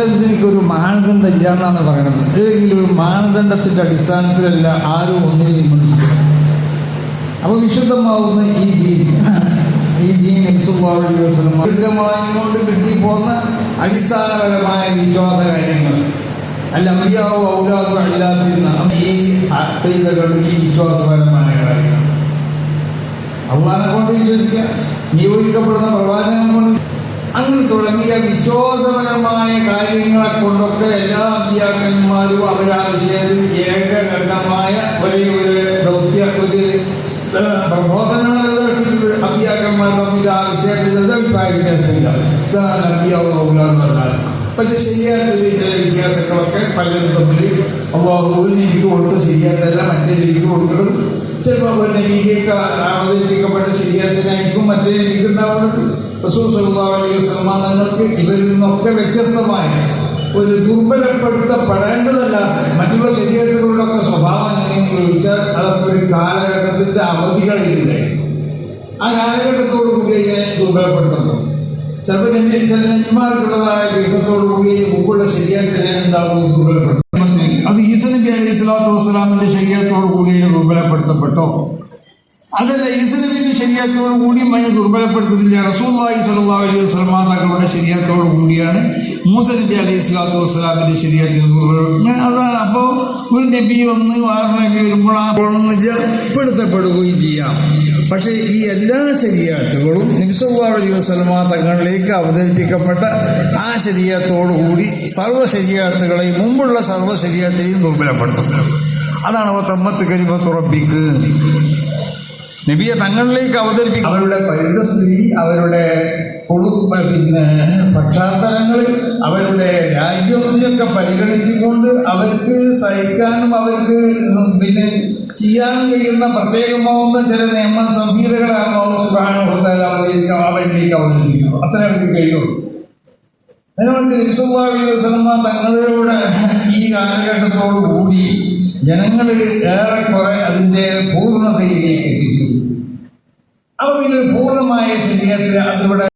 ഇതിനൊരു മാനദണ്ഡം ഇല്ല എന്നാണ് പറയുന്നത് ഏതെങ്കിലും ഒരു മാനദണ്ഡത്തിന്റെ അടിസ്ഥാനത്തിലല്ല ആരും ഒന്നിനെയും വിമർശിക്കുന്നത് അപ്പൊ വിശുദ്ധമാവുന്ന ഈ ദീൻ ഈ ദീൻ ദീർഘമായി കൊണ്ട് കിട്ടിപ്പോന്ന അടിസ്ഥാനപരമായ വിശ്വാസ കാര്യങ്ങൾ. അല്ല അമ്പിയാവോ ഔലാദോ അല്ലാതിരുന്ന ഈ അക്കൈതകൾ ഈ വിശ്വാസപരമായ കാര്യങ്ങൾ. അള്ളാനെ കൊണ്ട് വിശ്വസിക്കുക. നിയോഗിക്കപ്പെടുന്ന പ്രവാചകം കൊണ്ട് അങ്ങനെ തുടങ്ങിയ വിശ്വാസപരമായ കാര്യങ്ങളെ കൊണ്ടൊക്കെ എല്ലാ അധ്യാപകന്മാരും അവരാ വിഷയത്തിൽ ഏകഘട്ടമായ ഒരേ ഒരു ദൗത്യ ഒരു ഏഹ്, പ്രബോധനങ്ങളുടെ അധ്യാപകന്മാർ തമ്മിൽ ആ വിഷയത്തിൽ ഒരു അഭിപ്രായ വ്യത്യാസമില്ല. ഇതാണ് അധ്യാപക പറഞ്ഞാൽ. പക്ഷെ ശരിയായിട്ടുള്ള ചില വ്യത്യാസങ്ങളൊക്കെ പലരും തമ്മിൽ അള്ളാഹുവിന് എനിക്ക് കൊടുത്ത് ശരിയായിട്ടല്ല മറ്റേ എനിക്ക് കൊടുക്കുന്നത് ചിലപ്പോൾ ഒരു നബീക്ക് അവതരിപ്പിക്കപ്പെട്ട ശരിയാത്തിനായിരിക്കും മറ്റേ എനിക്ക് ഉണ്ടാവുന്നത്. വസല്ലം തങ്ങൾക്ക് ഇവരിൽ നിന്നൊക്കെ വ്യത്യസ്തമായ ഒരു ദുർബലപ്പെടുത്തപ്പെടേണ്ടതല്ലാത്ത മറ്റുള്ള ശരീരത്തിലൂടെയൊക്കെ സ്വഭാവം എങ്ങനെയെന്ന് ചോദിച്ചാൽ അതൊക്കെ ഒരു കാലഘട്ടത്തിന്റെ അവധികളിലൂടെ ആ കാലഘട്ടത്തോടു കൂടി ഇങ്ങനെ ദുർബലപ്പെടുത്തുന്നു ചിലപ്പോൾ നബി ചില നബിമാർക്കുള്ളതായ ബീസത്തോടു കൂടി മുമ്പുള്ള ശരീരത്തിനെ എന്താകും ദുർബലപ്പെടുത്തും. അത് ഈസനബി അലൈഹി സ്വലാത്തു വസ്സലാമിന്റെ ശരീരത്തോടു കൂടി ദുർബലപ്പെടുത്തപ്പെട്ടോ? അതല്ല ഈസനബിന്റെ ശരീരത്തോടു കൂടി മഴ ദുർബലപ്പെടുത്തുന്നില്ല. റസൂല്ലായി സല്ലല്ലാഹു അലൈഹി വസല്ലമ തങ്ങളുടെ ശരീരത്തോടു കൂടിയാണ് മൂസ നബി അലൈഹി സ്വലാത്തു വസ്സലാമിന്റെ ശരീരത്തിൽ ദുർബലം. അതാണ് അപ്പോൾ ഒരു നബി ഒന്ന് വേറെ വരുമ്പോൾ ആ പെടുത്തപ്പെടുകയും ചെയ്യാം. പക്ഷേ ഈ എല്ലാ ശരിയാത്തുകളും നിമിസല്ലാഹു അലൈഹി വസല്ലമ തങ്ങളിലേക്ക് അവതരിപ്പിക്കപ്പെട്ട ആ ശരിയാത്തോടുകൂടി കൂടി സർവ ശരിയാത്തുകളെയും മുമ്പുള്ള സർവ ശരിയാത്തെയും ദുർബലപ്പെടുത്തും. അതാണ് തമ്മത്ത് കരിമത്ത് റബ്ബിക്ക്. നബിയെ തങ്ങളിലേക്ക് അവതരിപ്പിക്കും. അവരുടെ പരിതസ്ഥിതി അവരുടെ പിന്നെ പക്ഷാന്തരങ്ങൾ അവരുടെ രാജ്യമൊക്കെ പരിഗണിച്ചുകൊണ്ട് അവർക്ക് സഹിക്കാനും അവർക്ക് പിന്നെ ചെയ്യാൻ കഴിയുന്ന പ്രത്യേകമാവുന്ന ചില നിയമ സംഹിതകളാണ് അവതരിക്കാം അവരിലേക്ക് അവതരിപ്പിക്കുന്നത്. അത്ര അവർക്ക് കഴിയുള്ളൂ. അതിനോട് തങ്ങളുടെ ഈ കാലഘട്ടത്തോടു കൂടി ജനങ്ങൾ ഏറെക്കുറെ അതിന്റെ പൂർണതയിലേക്ക് എത്തിച്ചു. അപ്പൊ പിന്നെ പൂർണമായ ശരീരത്തിൽ അതിവിടെ